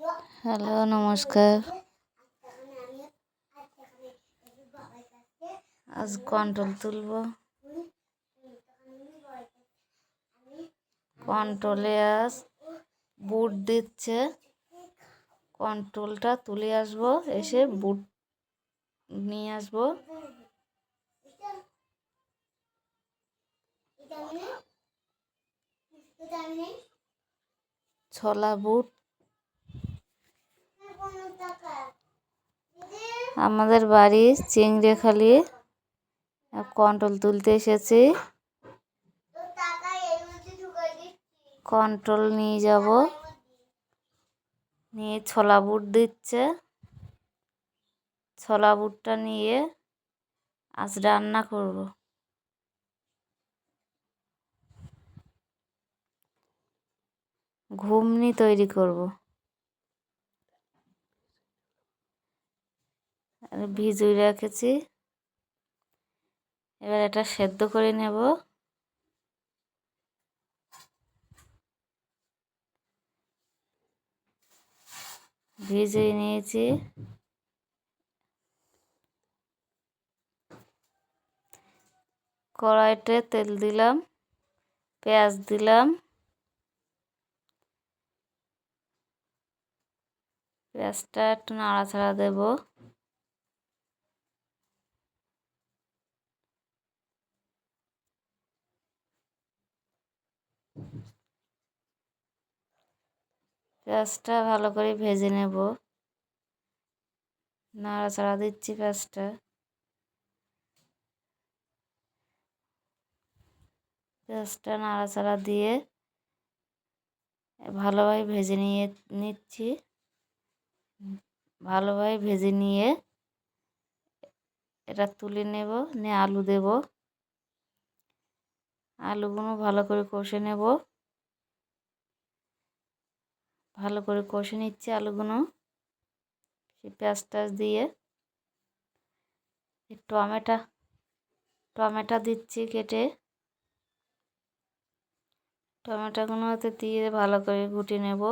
Hello, নমস্কার। আজ control তুলব। কন্ট্রোলে আজ বুট দিচ্ছে। কন্ট্রোলটা তুলে আসব, এসে বুট নিয়ে আসব। ছলা বুট। আমাদের বাড়ি চিংড়েখালি। কন্ট্রোল তুলতে এসেছি। কন্ট্রোল নিয়ে যাব। নিয়ে ছোলা বুট দিচ্ছে। ছোলা বুটটা নিয়ে আজ রান্না করব। ঘুমনি তৈরি করব। ভিজুই রেখেছি। এবার এটা সেদ্ধ করে নেব। ভিজিয়ে নিয়েছি। কড়াইতে তেল দিলাম, পেঁয়াজ দিলাম। পেঁয়াজটা একটু নাড়াচাড়া দেবো। পেঁয়াজটা ভালো করে ভেজে নেব। নাড়াচাড়া দিচ্ছি পেঁয়াজটা। পেঁয়াজটা নাড়াচাড়া দিয়ে ভালোভাবে ভেজে নিয়ে নিচ্ছি। ভালোভাবে ভেজে নিয়ে এটা তুলে নেব, নিয়ে আলু দেব। আলুগুলো ভালো করে কষে নেব। ভালো করে কষে নিচ্ছে আলুগুলো। সেই পেঁয়াজ টাজ দিয়ে টমেটা, টমেটো দিচ্ছি কেটে। টমেটোগুলোতে দিয়ে ভালো করে ঘুটে নেব।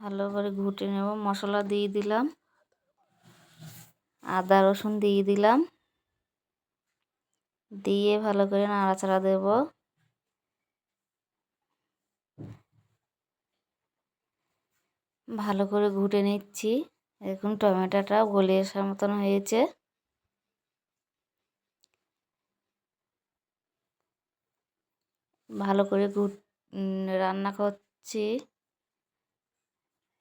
ভালো করে ঘুটে নেব। মশলা দিয়ে দিলাম। আদা, রসুন দিয়ে দিলাম। দিয়ে ভালো করে নাড়াচাড়া দেব। ভালো করে ঘুটে নিচ্ছি। এখন টমেটোটা গলে আসার মতন হয়েছে। ভালো করে ঘুট রান্না করছি।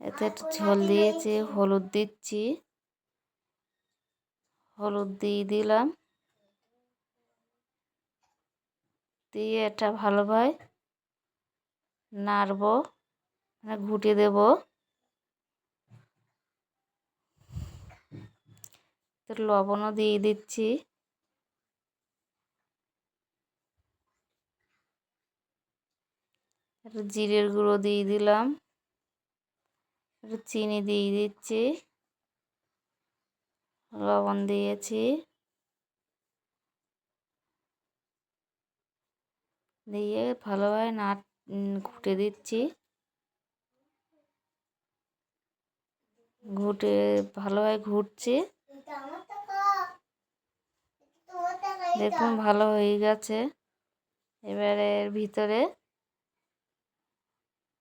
এতে একটু ঝোল দিয়েছি হলুদ দিচ্ছি। হলুদ দিয়ে দিলাম। দিয়ে এটা ভালোভাবে নাড়ব মানে ঘুটে দেব। লবণও দিয়ে দিচ্ছি। জিরের গুঁড়ো দিয়ে দিলাম। চিনি দিয়ে দিচ্ছি। লবণ দিয়েছি। দিয়ে ভালোভাবে নাট ঘুটে দিচ্ছি। ঘুটে, ভালোভাবে ঘুরছে। দেখুন, ভালো হয়ে গেছে। এবারে এর ভিতরে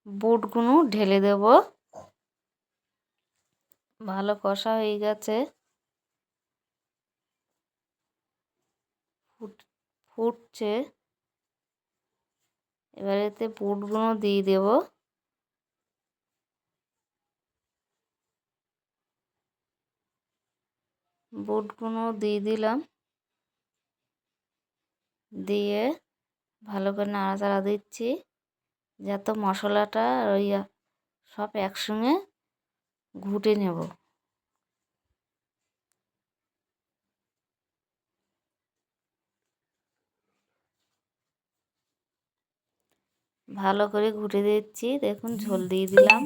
বুটগুলো ঢেলে দেব। ভালো কষা হয়ে গেছে। ফুট, ফুটছে। এবার এতে বুটগুলো দিয়ে দেব। বুটগুলো দিয়ে দিলাম। দিয়ে ভালো করে নাড়াচাড়া দিচ্ছি, যাতে মশলাটা ওই সব একসঙ্গে ঘুটে নেব। ভালো করে ঘুটে দিচ্ছি। দেখুন, ঝোল দিয়ে দিলাম।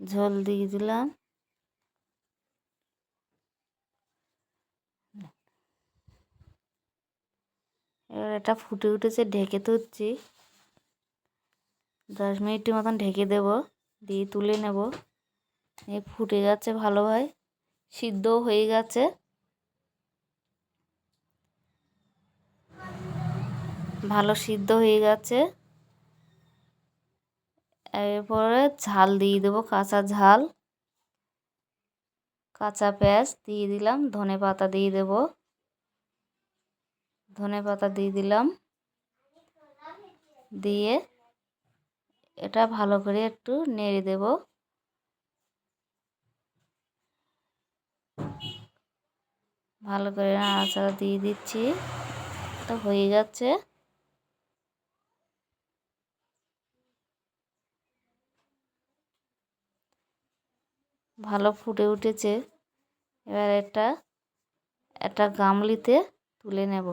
ঝোল দিয়ে দিলাম। এবার এটা ফুটে উঠেছে, ঢেকে তুলছি। দশ মিনিটের মতন ঢেকে দেব, দিয়ে তুলে নেব। এ ফুটে গেছে ভালোভাবে, সিদ্ধও হয়ে গেছে। ভালো সিদ্ধ হয়ে গেছে। এরপরে ঝাল দিয়ে দেবো, কাঁচা ঝাল। কাঁচা পেঁয়াজ দিয়ে দিলাম, ধনে পাতা দিয়ে দেব। ধনে পাতা দিয়ে দিলাম। দিয়ে এটা ভালো করে একটু নেড়ে দেব। ভালো করে নাড়াচাড়া দিয়ে দিচ্ছি তো হয়ে যাচ্ছে ভালো ফুটে উঠেছে। এবার এটা, একটা গামলিতে তুলে নেব।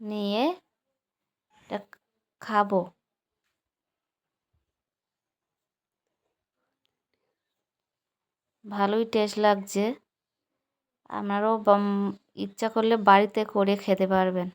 নিয়ে এটা খাব। ভালোই টেস্ট লাগছে। আপনারাও ইচ্ছা করলে বাড়িতে করে খেতে পারবেন।